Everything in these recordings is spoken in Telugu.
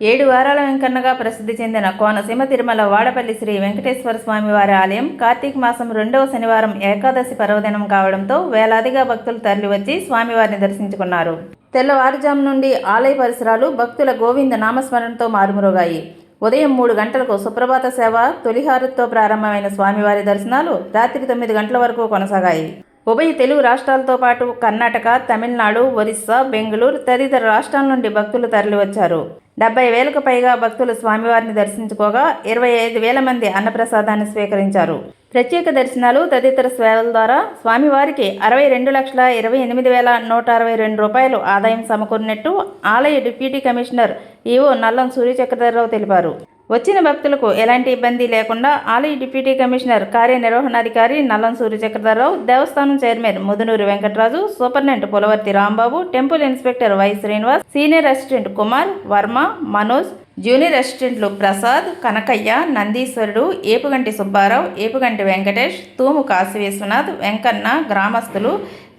ఏడు వారాల వెంకన్నగా ప్రసిద్ధి చెందిన కోనసీమ తిరుమల వాడపల్లి శ్రీ వెంకటేశ్వర స్వామి వారి ఆలయం కార్తీక మాసం రెండవ శనివారం ఏకాదశి పర్వదినం కావడంతో వేలాదిగా భక్తులు తరలివచ్చి స్వామివారిని దర్శించుకున్నారు. తెల్లవారుజాము నుండి ఆలయ పరిసరాలు భక్తుల గోవింద నామస్మరణతో మారుమురుగాయి. ఉదయం మూడు గంటలకు సుప్రభాత సేవ తొలిహారుతో ప్రారంభమైన స్వామివారి దర్శనాలు రాత్రి తొమ్మిది గంటల వరకు కొనసాగాయి. ఉభయ తెలుగు రాష్ట్రాలతో పాటు కర్ణాటక తమిళనాడు ఒరిస్సా బెంగళూరు తదితర రాష్ట్రాల నుండి భక్తులు తరలివచ్చారు. డెబ్బై వేలకు పైగా భక్తులు స్వామివారిని దర్శించుకోగా ఇరవై ఐదు వేల మంది అన్నప్రసాదాన్ని స్వీకరించారు. ప్రత్యేక దర్శనాలు తదితర సేవల ద్వారా స్వామివారికి అరవై రెండు లక్షల ఇరవై ఎనిమిది వేల నూట అరవై రెండు రూపాయలు ఆదాయం సమకూరినట్టు ఆలయ deputy commissioner EO Nallam Suryachakradhararao తెలిపారు. వచ్చిన భక్తులకు ఎలాంటి ఇబ్బంది లేకుండా ఆలయ డిప్యూటీ కమిషనర్ కార్యనిర్వహణాధికారి నల్లం సూర్యచక్రధరరావు దేవస్థానం chairman Mudunuru Venkataraju superintendent Pulavarthi Rambabu temple inspector Y Srinivas senior assistant Kumar Varma Manoj junior అసిస్టెంట్లు ప్రసాద్ కనకయ్య నందీశ్వరుడు ఏపుగంటి సుబ్బారావు ఏపుగంటి వెంకటేష్ తూము కాశీ విశ్వనాథ్ వెంకన్న గ్రామస్తులు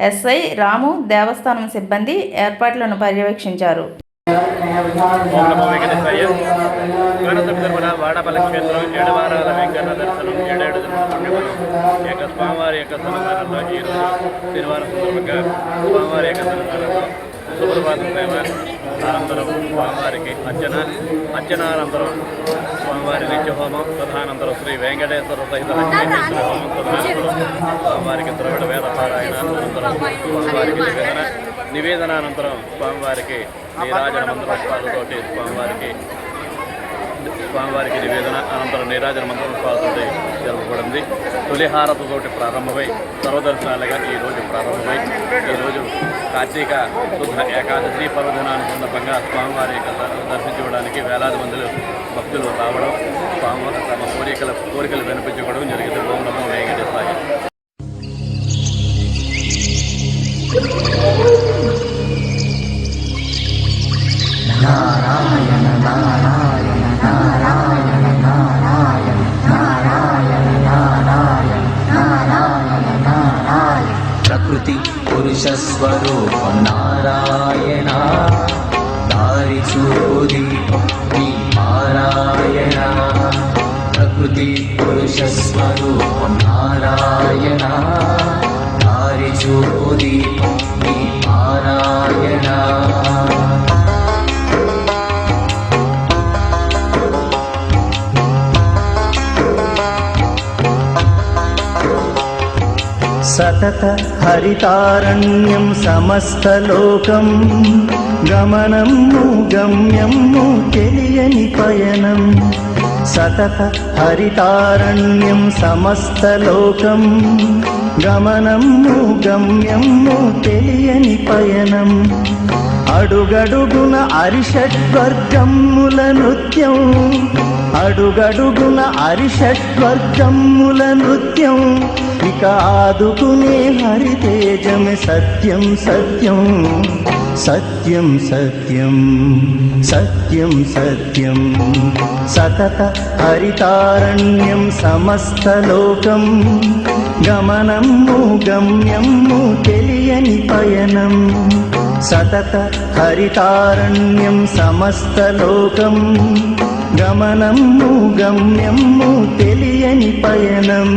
ఎస్ఐ రాము దేవస్థానం సిబ్బంది ఏర్పాట్లను పర్యవేక్షించారు. ఓం తిరుమల వాడపల్లి క్షేత్రం ఏడవారాల వెంకన్న దర్శనం ఏడేడు పండుగలు యొక్క స్వామివారి యొక్క సన్నిధానంలో ఈరోజు శనివారం సందర్భంగా స్వామివారి యొక్క సన్నిధానంలో సుప్రభాత సేవ అనంతరం స్వామివారికి అర్చన అర్చనానంతరం స్వామివారి నిత్యహోమం తదనంతరం శ్రీ వెంకటేశ్వర సహిత లక్ష్మీశ్వర హోమం తదనంతరం స్వామివారికి ద్రవిడ వేద పారాయణ అనంతరం స్వామివారికి నివేదన నివేదనానంతరం స్వామివారికి నీరాజన మంత్రోత్సవాలతోటి స్వామివారికి స్వామివారికి నివేదన అనంతరం నీరాజన మంత్రోత్సవాలతోటి జరపబడింది తొలిహారతతోటి ప్రారంభమై సర్వదర్శనాలుగా ఈరోజు ప్రారంభమై ఈరోజు కార్తీక శుద్ధ ఏకాదశి పర్వదినాన్ని సందర్భంగా స్వామివారి యొక్క దర్శించుకోవడానికి వేలాది మందిలో భక్తులు రావడం స్వామివారి తమ కోరికల కోరికలు వినిపించుకోవడం జరిగింది. ఓం నమో ప్రకృతి పురుష స్వరూపం నారాయణ దారి చూది నారాయణ ప్రకృతి పురుష స్వరూపం నారాయణ దారి చూది నారాయణ సతత హరితారణ్యం సమస్తలోకం. గమనము గమ్యము తెలియని పయనం. సతత హరితారణ్యం సమస్తలోకం. గమనము గమ్యము తెలియని పయనం. అడుగడుగున అరిషడ్వర్గముల నృత్యం. అడుగడుగున అరిషడ్వర్గముల నృత్యం. ఇక ఆదుకునే హరితేజమే సత్యం సత్యం. సత్యం సత్యం. సత్యం సత్యం. సతత హరితారణ్యం సమస్తలోకం గమనము గమ్యము తెలియని పయనం. సతత హరితారణ్యం సమస్తలోకం గమనము గమ్యము తెలియని పయనం.